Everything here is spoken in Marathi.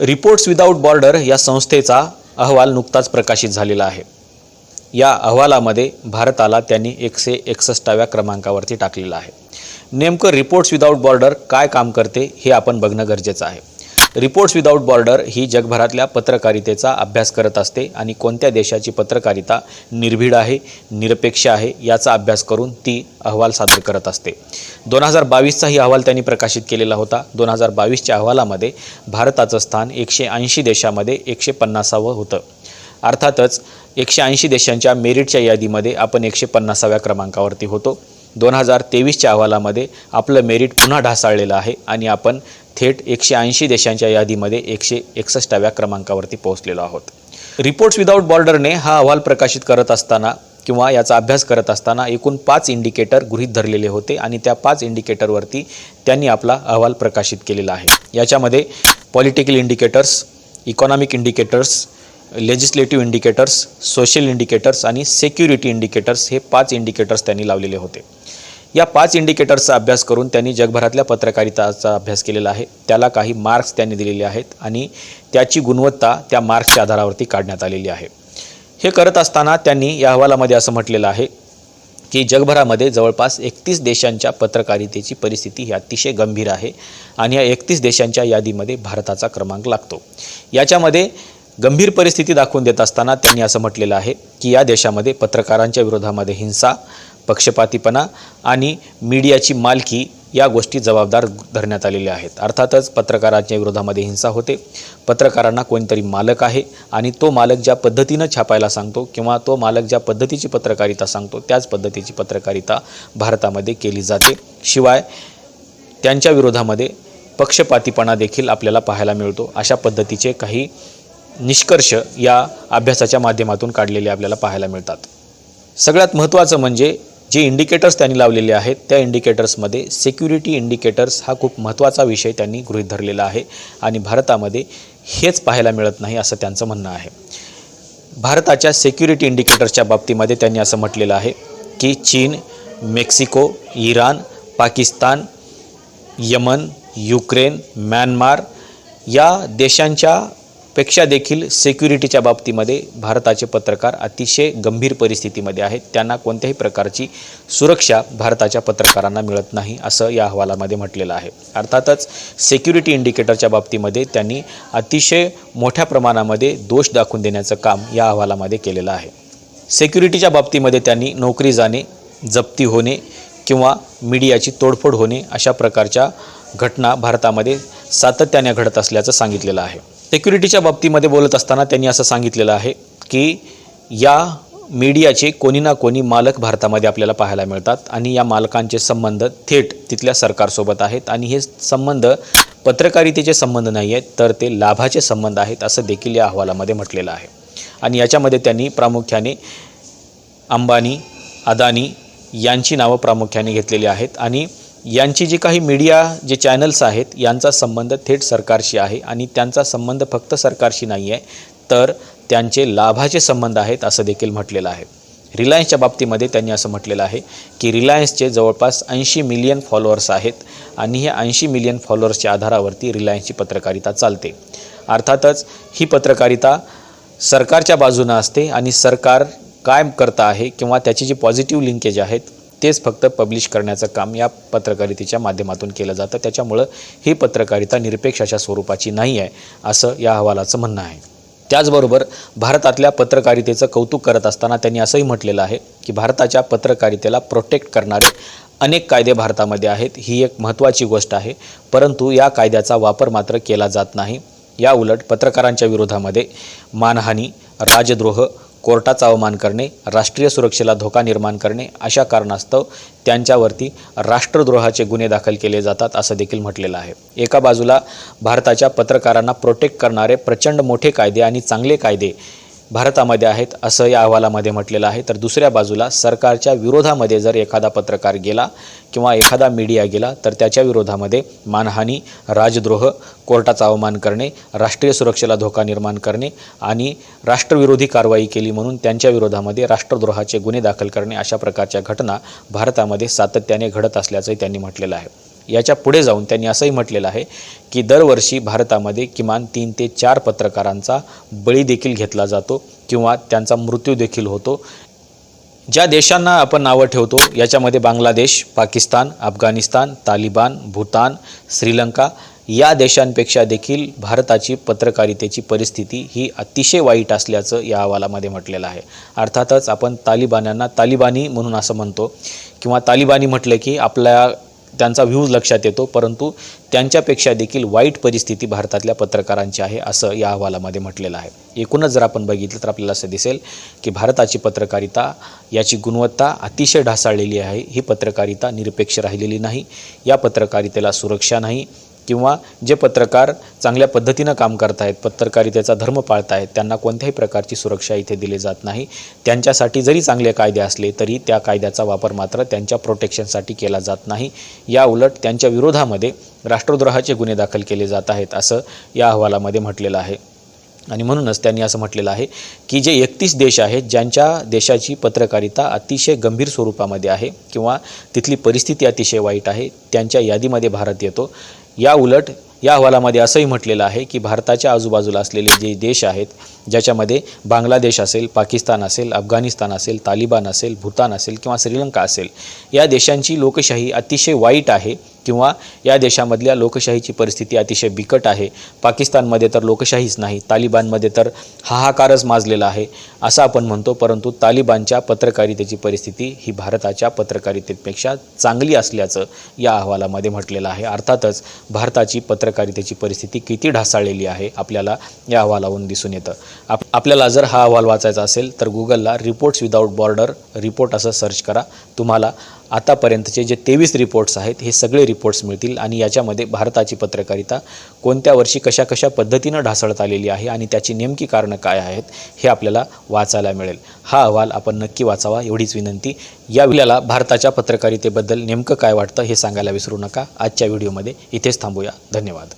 रिपोर्ट्स विदाऊट बॉर्डर या संस्थेचा अहवाल नुकताच प्रकाशित झालेला आहे. या अहवालामध्ये भारताला त्यांनी एकशे एकसष्टाव्या क्रमांकावरती टाकलेलं आहे. नेमकं रिपोर्ट्स विदाऊट बॉर्डर काय काम करते हे आपण बघणं गरजेचं आहे. रिपोर्ट्स विदाऊट बॉर्डर ही जगभरातल्या पत्रकारितेचा अभ्यास करत असते आणि कोणत्या देशाची पत्रकारिता निर्भीड आहे निरपेक्ष आहे याचा अभ्यास करून ती अहवाल सादर करत असते. दोन हजार बावीसचाही अहवाल त्यांनी प्रकाशित केलेला होता. दोन हजार बावीसच्या अहवालामध्ये भारताचं स्थान एकशे ऐंशी देशामध्ये एकशे पन्नासावं होतं. अर्थातच एकशे ऐंशी देशांच्या मेरिटच्या यादीमध्ये आपण एकशे पन्नासाव्या क्रमांकावरती होतो. दोन हजार तेवीसच्या अहवालामध्ये आपलं मेरिट पुन्हा ढासाळलेलं आहे आणि आपण थेट एकशे ऐंशी देशांच्या यादीमध्ये एकशे एकसष्टाव्या क्रमांकावरती पोहोचलेलो आहोत. रिपोर्ट्स विदाऊट बॉर्डरने हा अहवाल प्रकाशित करत असताना किंवा याचा अभ्यास करत असताना एकूण पाच इंडिकेटर गृहीत धरलेले होते आणि त्या पाच इंडिकेटरवरती त्यांनी आपला अहवाल प्रकाशित केलेला आहे. याच्यामध्ये political indicators economic indicators legislative indicators social indicators आणि सेक्युरिटी इंडिकेटर्स हे पाच इंडिकेटर्स त्यांनी लावलेले होते. या पाच इंडिकेटर्सचा अभ्यास करून त्यांनी जगभरातल्या पत्रकारिताचा अभ्यास केलेला आहे. त्याला काही मार्क्स त्यांनी दिलेले आहेत आणि त्याची गुणवत्ता त्या मार्क्सच्या आधारावरती काढण्यात आलेली आहे. हे करत असताना त्यांनी या अहवालामध्ये असं म्हटलेलं आहे की जगभरामध्ये जवळपास एकतीस देशांच्या पत्रकारितेची परिस्थिती ही अतिशय गंभीर आहे आणि या एकतीस देशांच्या यादीमध्ये भारताचा क्रमांक लागतो. याच्यामध्ये गंभीर परिस्थिती दाखवून देत असताना त्यांनी असं म्हटलेलं आहे की या देशामध्ये पत्रकारांच्या विरोधामध्ये हिंसा पक्षपातीपणा आणि मीडियाची मालकी या गोष्टी जबाबदार धरण्यात आलेल्या आहेत. अर्थातच पत्रकारांच्या विरोधामध्ये हिंसा होते. पत्रकारांना कोणतरी मालक आहे आणि तो मालक ज्या पद्धतीनं छापायला सांगतो किंवा तो मालक ज्या पद्धतीची पत्रकारिता सांगतो त्याच पद्धतीची पत्रकारिता भारतामध्ये केली जाते. शिवाय त्यांच्या विरोधामध्ये पक्षपातीपणा देखील आपल्याला पाहायला मिळतो. अशा पद्धतीचे काही निष्कर्ष या अभ्यासाच्या माध्यमातून काढलेले आपल्याला पाहायला मिळतात. सगळ्यात महत्त्वाचं म्हणजे जे इंडिकेटर्स त्यांनी लावलेले आहेत त्या इंडिकेटर्समध्ये सिक्युरिटी इंडिकेटर्स हा खूप महत्त्वाचा विषय त्यांनी गृहीत धरलेला आहे आणि भारतामध्ये हेच पाहायला मिळत नाही असं त्यांचं म्हणणं आहे. भारताच्या सिक्युरिटी इंडिकेटर्सच्या बाबतीमध्ये त्यांनी असं म्हटलेलं आहे की चीन Mexico Iran Pakistan Yemen Ukraine Myanmar या देशांच्या पेक्षा देखील सिक्युरिटीच्या बाबतीमध्ये भारताचे पत्रकार अतिशय गंभीर परिस्थितीमध्ये आहेत. त्यांना कोणत्याही प्रकारची सुरक्षा भारताच्या पत्रकारांना मिळत नाही असं या अहवालामध्ये म्हटलेलं आहे. अर्थातच सिक्युरिटी इंडिकेटरच्या बाबतीमध्ये त्यांनी अतिशय मोठ्या प्रमाणामध्ये दोष दाखवून देण्याचं काम या अहवालामध्ये केलेलं आहे. सेक्युरिटीच्या बाबतीमध्ये त्यांनी नोकरी जाणे जप्ती होणे किंवा मीडियाची तोडफोड होणे अशा प्रकारच्या घटना भारतामध्ये सातत्याने घडत असल्याचं सांगितलेलं आहे. सिक्युरिटीच्या बाबतीमध्ये बोलत असताना त्यांनी असं सांगितलेलं आहे की या मीडियाचे कोणी ना कोणी मालक भारतामध्ये आपल्याला पाहायला मिळतात आणि या मालकांचे संबंध थेट तिथल्या सरकारसोबत आहेत. आणि हे संबंध पत्रकारितेचे संबंध नाही आहेत तर ते लाभाचे संबंध आहेत असं देखील या अहवालामध्ये म्हटलेलं आहे. आणि याच्यामध्ये त्यांनी प्रामुख्याने अंबानी अदानी यांची नावं प्रामुख्याने घेतलेली आहेत. आणि यांची जी काही मीडिया जे चॅनल्स आहेत यांचा संबंध थेट सरकारशी आहे आणि त्यांचा संबंध फक्त सरकारशी नाही आहे तर त्यांचे लाभाचे संबंध आहेत असं देखील म्हटलेलं आहे. रिलायन्सच्या बाबतीमध्ये त्यांनी असं म्हटलेलं आहे की रिलायन्सचे जवळपास ऐंशी मिलियन फॉलोअर्स आहेत आणि हे ऐंशी मिलियन फॉलोअर्सच्या आधारावरती रिलायन्सची पत्रकारिता चालते. अर्थातच ही पत्रकारिता सरकारच्या बाजूनं असते आणि सरकार काय करतं आहे किंवा त्याची जी पॉझिटिव्ह लिंकेज आहेत तेच फक्त पब्लिश करण्याचं काम या पत्रकारितेच्या माध्यमातून केलं जातं. त्याच्यामुळं ही पत्रकारिता निरपेक्ष अशा स्वरूपाची नाही आहे असं या अहवालाचं म्हणणं आहे. त्याचबरोबर भारतातल्या पत्रकारितेचं कौतुक करत असताना त्यांनी असंही म्हटलेलं आहे की भारताच्या पत्रकारितेला प्रोटेक्ट करणारे अनेक कायदे भारतामध्ये आहेत. ही एक महत्त्वाची गोष्ट आहे. परंतु या कायद्याचा वापर मात्र केला जात नाही. या उलट पत्रकारांच्या विरोधामध्ये मानहानी राजद्रोह कोर्टाचा अवमान करणे राष्ट्रीय सुरक्षेला धोका निर्माण करणे अशा कारणास्तव त्यांच्यावरती राष्ट्रद्रोहाचे गुन्हे दाखल केले जातात असं देखील म्हटलेलं आहे. एका बाजूला भारताच्या पत्रकारांना प्रोटेक्ट करणारे प्रचंड मोठे कायदे आणि चांगले कायदे भारतामध्ये आहेत असं या अहवालामध्ये म्हटलेलं आहे. तर दुसऱ्या बाजूला सरकारच्या विरोधामध्ये जर एखादा पत्रकार गेला किंवा एखादा मीडिया गेला तर त्याच्या विरोधामध्ये मानहानी राजद्रोह कोर्टाचा अवमान करणे राष्ट्रीय सुरक्षेला धोका निर्माण करणे आणि राष्ट्रविरोधी कारवाई केली म्हणून त्यांच्या विरोधामध्ये राष्ट्रद्रोहाचे गुन्हे दाखल करणे अशा प्रकारच्या घटना भारतामध्ये सातत्याने घडत असल्याचंही त्यांनी म्हटलेलं आहे. याच्यापुढे जाऊन त्यांनी असंही म्हटलेलं आहे की दरवर्षी भारतामध्ये किमान तीन ते चार पत्रकारांचा बळी देखील घेतला जातो किंवा त्यांचा मृत्यू देखील होतो. ज्या देशांना आपण नावं ठेवतो याच्यामध्ये बांगलादेश पाकिस्तान अफगाणिस्तान तालिबान भूतान श्रीलंका या देशांपेक्षा देखील भारताची पत्रकारितेची परिस्थिती ही अतिशय वाईट असल्याचं या अहवालामध्ये म्हटलेलं आहे. अर्थातच आपण तालिबान्यांना तालिबानी म्हणून असं म्हणतो किंवा तालिबानी म्हटलं की आपल्या त्यांचा व्ह्यूज लक्षात येतो परंतु त्यांच्यापेक्षा देखील वाईट परिस्थिती भारतातल्या पत्रकारांची आहे असं या अहवालामध्ये म्हटलेलं आहे. एकूणच जर आपण बघितलं तर आपल्याला असं दिसेल की भारताची पत्रकारिता याची गुणवत्ता अतिशय ढासाळलेली आहे. ही पत्रकारिता निरपेक्ष राहिलेली नाही. या पत्रकारितेला सुरक्षा नाही. किंवा जे पत्रकार चांगल्या पद्धतीनं काम करत आहेत पत्रकारितेचा धर्म पाळत आहेत त्यांना कोणत्याही प्रकारची सुरक्षा इथे दिली जात नाही. त्यांच्यासाठी जरी चांगले कायदे असले तरी त्या कायद्याचा वापर मात्र त्यांच्या प्रोटेक्शनसाठी केला जात नाही. या उलट त्यांच्या विरोधामध्ये राष्ट्रद्रोहाचे गुन्हे दाखल केले जात आहेत असं या अहवालामध्ये म्हटलेलं आहे. आणि म्हणूनच त्यांनी असं म्हटलेलं आहे की जे एकतीस देश आहेत ज्यांच्या देशाची पत्रकारिता अतिशय गंभीर स्वरूपामध्ये आहे किंवा तिथली परिस्थिती अतिशय वाईट आहे त्यांच्या यादीमध्ये भारत येतो. या उलट या अहवालामध्ये असंही म्हटलेलं आहे की भारताच्या आजूबाजूला असलेले जे देश आहेत ज्याच्यामध्ये बांगलादेश असेल पाकिस्तान असेल अफगाणिस्तान असेल तालिबान असेल भूतान असेल किंवा श्रीलंका असेल या देशांची लोकशाही अतिशय वाईट आहे. किंवा या देशामधल्या लोकशाहीची परिस्थिती अतिशय बिकट आहे. पाकिस्तानमध्ये तर लोकशाहीच नाही तालिबानमध्ये तर हाहाकारच माजलेला आहे असं आपण म्हणतो. परंतु तालिबानच्या पत्रकारितेची परिस्थिती ही भारताच्या पत्रकारितेपेक्षा चांगली असल्याचं या अहवालामध्ये म्हटलेलं आहे. अर्थातच भारताची पत्रकारितेची परिस्थिती किती ढासाळलेली आहे आपल्याला या अहवालावरून दिसून येतं. आप आपल्याला जर हा अहवाल वाचायचा असेल तर गुगलला रिपोर्ट्स विदाऊट बॉर्डर रिपोर्ट असं सर्च करा. तुम्हाला आतापर्यंतचे जे तेवीस रिपोर्ट्स आहेत हे सगळे रिपोर्ट्स मिळतील आणि याच्यामध्ये भारताची पत्रकारिता कोणत्या वर्षी कशा कशा पद्धतीनं ढासळत आलेली आहे आणि त्याची नेमकी कारणं काय आहेत हे आपल्याला वाचायला मिळेल. हा अहवाल आपण नक्की वाचावा एवढीच विनंती. या वेळेला भारताच्या पत्रकारितेबद्दल नेमकं काय वाटतं हे सांगायला विसरू नका. आजच्या व्हिडिओमध्ये इथेच थांबूया. धन्यवाद.